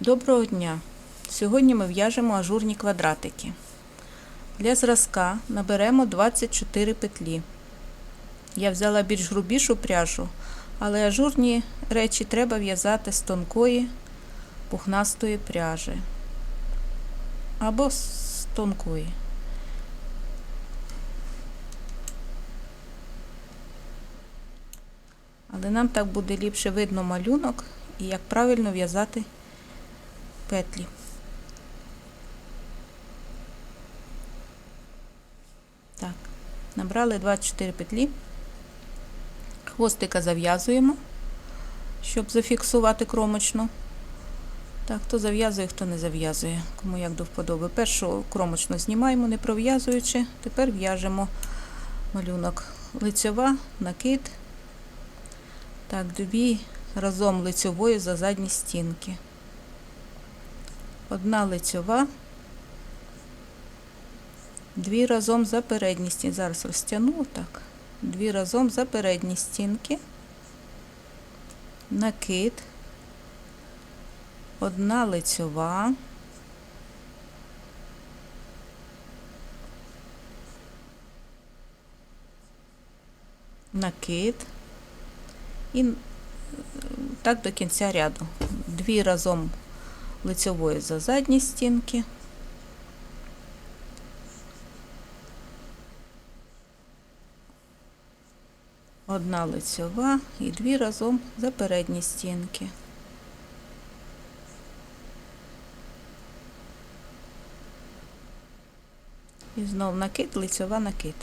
Доброго дня! Сьогодні ми в'яжемо ажурні квадратики. Для зразка наберемо 24 петлі. Я взяла більш грубішу пряжу, але ажурні речі треба в'язати з тонкої пухнастої пряжі або з тонкої. Але нам так буде ліпше видно малюнок і як правильно в'язати петлі. Так, набрали 24 петлі. Хвостика зав'язуємо, щоб зафіксувати кромочну. Так, хто зав'язує, хто не зав'язує, кому як до вподоби. Першу кромочну знімаємо, не пров'язуючи. Тепер в'яжемо малюнок. Лицьова, накид. Так, дві разом лицьовою за задні стінки. Одна лицьова, дві разом за передні стінки. Зараз розтягну так. Дві разом за передні стінки, накид, одна лицьова, накид і так до кінця ряду. Дві разом лицьової за задні стінки. Одна лицьова і дві разом за передні стінки. І знов накид, лицьова накид.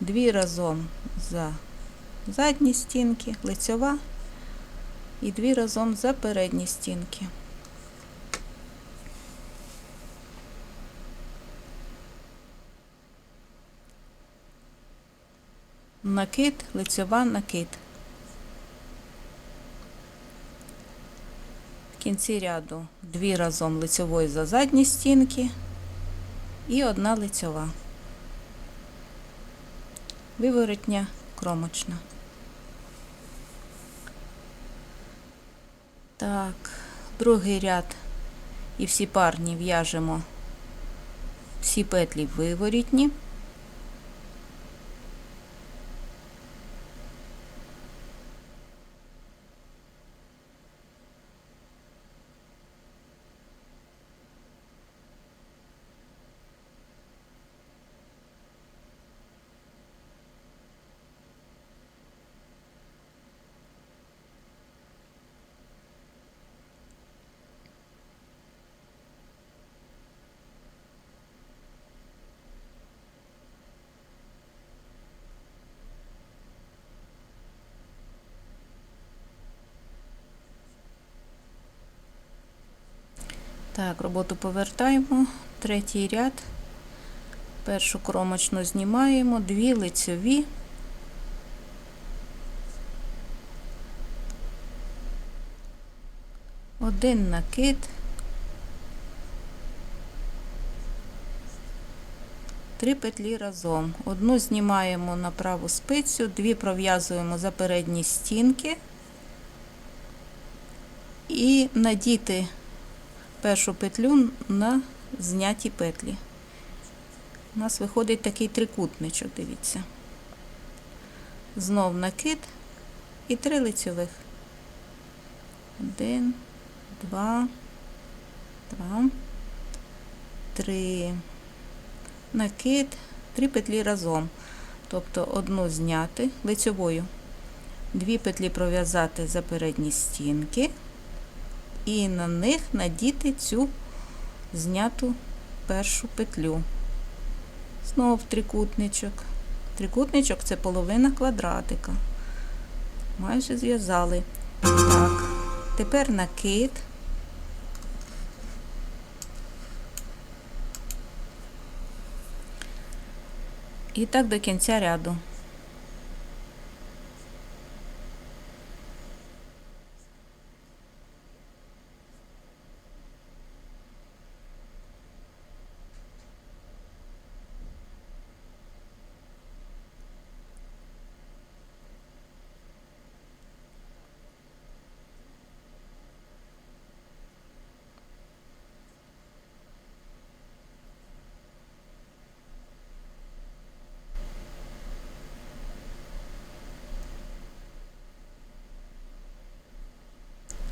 Дві разом за задні стінки, лицьова і дві разом за передні стінки. Накид, лицьова, накид. В кінці ряду дві разом лицьової за задні стінки і одна лицьова. Виворотня кромочна. Так, другий ряд і всі парні в'яжемо всі петлі виворітні. Так, роботу повертаємо. Третій ряд. Першу кромочну знімаємо, дві лицьові. Один накид. Три петлі разом. Одну знімаємо на праву спицю, дві пров'язуємо за передні стінки і надіти першу петлю на зняті петлі. У нас виходить такий трикутничок, дивіться. Знов накид і три лицьових. Один, два, два, три. Накид, три петлі разом. Тобто одну зняти лицьовою, дві петлі пров'язати за передні стінки і на них надіти цю зняту першу петлю. Знов трикутничок. Трикутничок це половина квадратика. Майже зв'язали. Так, тепер накид. І так до кінця ряду.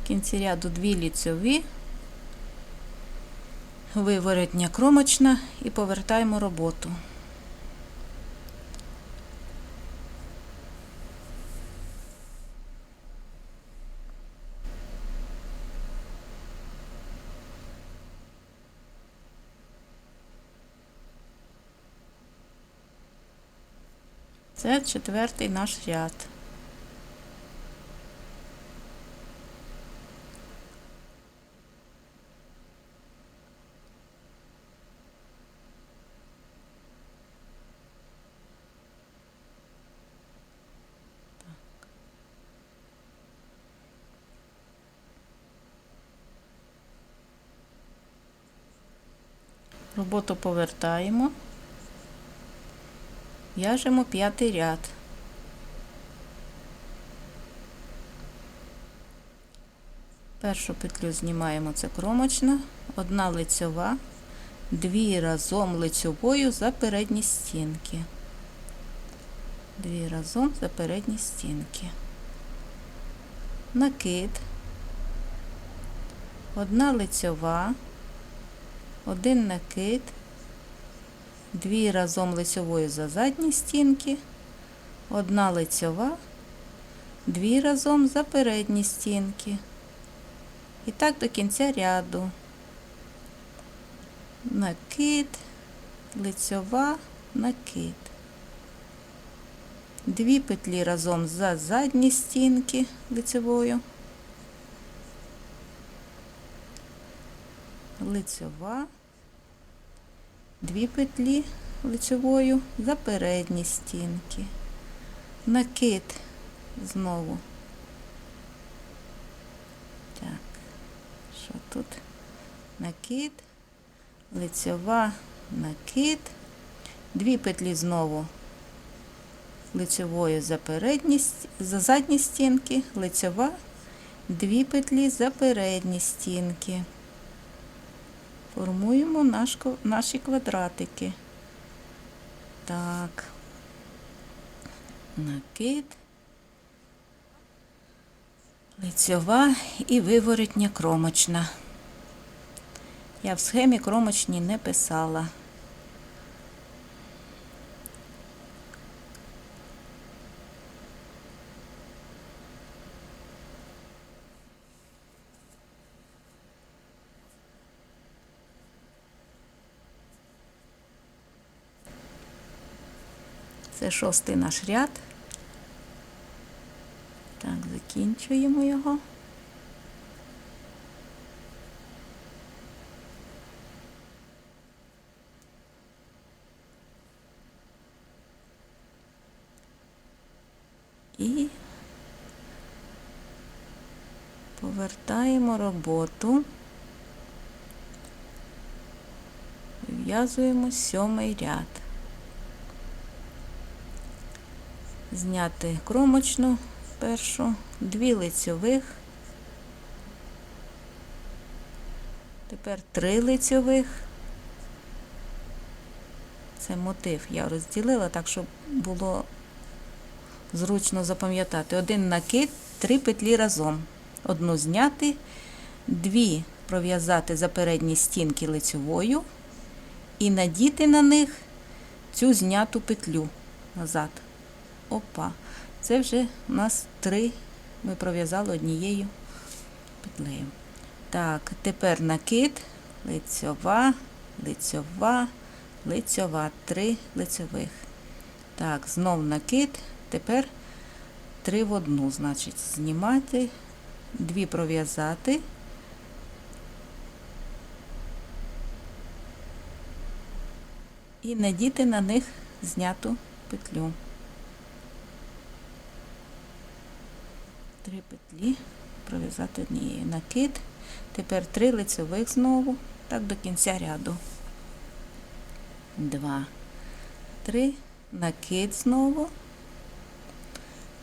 Кінці ряду дві ліцьові, виворотня кромочна і повертаємо роботу. Це четвертий наш ряд. Роботу повертаємо. В'яжемо п'ятий ряд. Першу петлю знімаємо, це кромочна, одна лицьова, дві разом лицьовою за передні стінки. Дві разом за передні стінки. Накид, одна лицьова, один накид, дві разом лицьовою за задні стінки, одна лицьова, дві разом за передні стінки. І так до кінця ряду. Накид, лицьова, накид. Дві петлі разом за задні стінки лицевою. Лицьова. Дві петлі лицевою за передні стінки. Накид знову. Так, що тут? Накид, лицьова, накид, дві петлі знову лицевою за передні, за задні стінки, лицьова, дві петлі за передні стінки. Формуємо наш, наші квадратики. Так. Накид. Лицьова і виворотня кромочна. Я в схемі кромочні не писала. Це шостий наш ряд. Так, закінчуємо його. І повертаємо роботу. В'язуємо сьомий ряд. Зняти кромочну першу, дві лицьових. Тепер три лицьових. Це мотив я розділила так, щоб було зручно запам'ятати. Один накид, три петлі разом. Одну зняти, дві пров'язати за передні стінки лицьовою і надіти на них цю зняту петлю назад. Опа. Це вже у нас три ми пров'язали однією петлею. Так, тепер накид, лицьова, лицьова, лицьова, три лицьових. Так, знов накид, тепер три в одну, значить, знімати, дві пров'язати. І надіти на них зняту петлю. Три петлі, пров'язати однією накид. Тепер три лицевих знову, так до кінця ряду. Два, три, накид знову.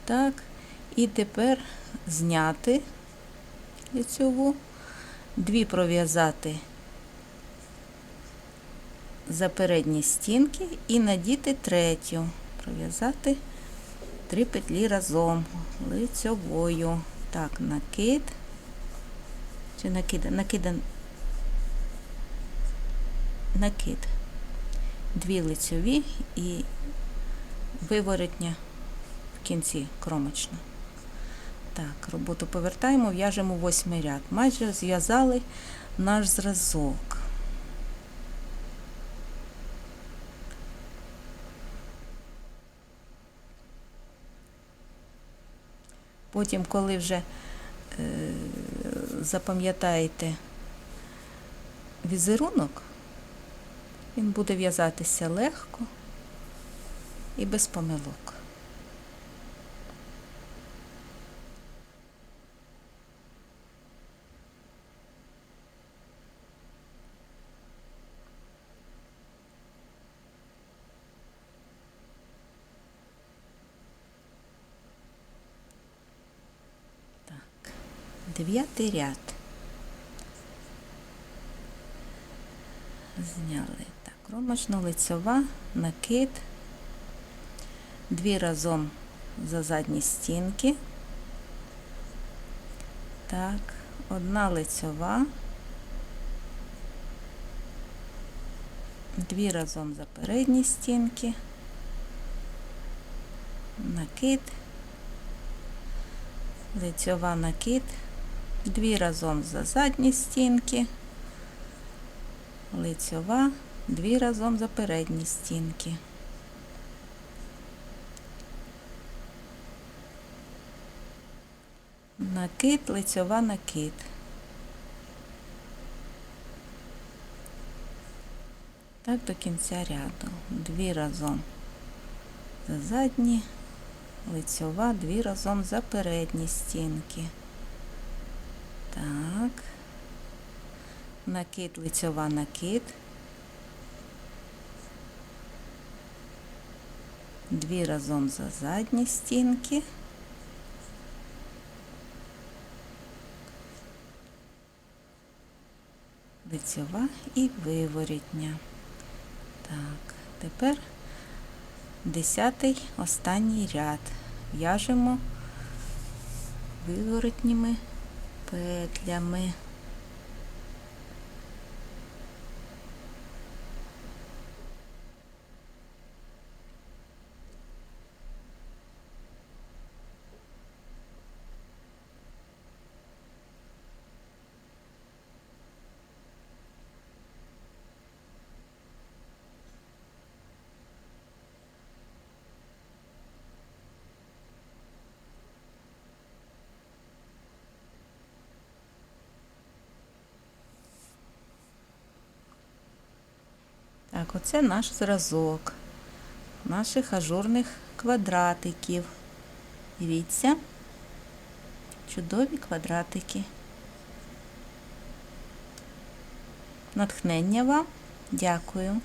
Так, і тепер зняти лицьову, дві пров'язати за передні стінки і надіти третю. Пров'язати три петлі разом лицьовою. Так, накид, Чи накидан? Накидан. Накид. Дві лицьові і виворотня в кінці кромочна. Так, роботу повертаємо, в'яжемо восьмий ряд. Майже зв'язали наш зразок. Потім, коли вже е, запам'ятаєте візерунок, він буде в'язатися легко і без помилок. Так, дев'ятий ряд. Зняли. Так, кромочно лицьова, накид, дві разом за задні стінки. Так, одна лицьова, дві разом за передні стінки, накид, лицьова накид, дві разом за задні стінки, лицьова, дві разом за передні стінки. Накид, лицьова накид. Так до кінця ряду. Дві разом за задні, лицьова, дві разом за передні стінки. Так. Накид, лицьова накид. Дві разом за задні стінки. лицьова і виворітня. Так, тепер десятий останній ряд. В'яжемо виворотніми петлями. Так, оце наш зразок наших ажурних квадратиків. Дивіться, чудові квадратики. Натхнення вам. Дякую.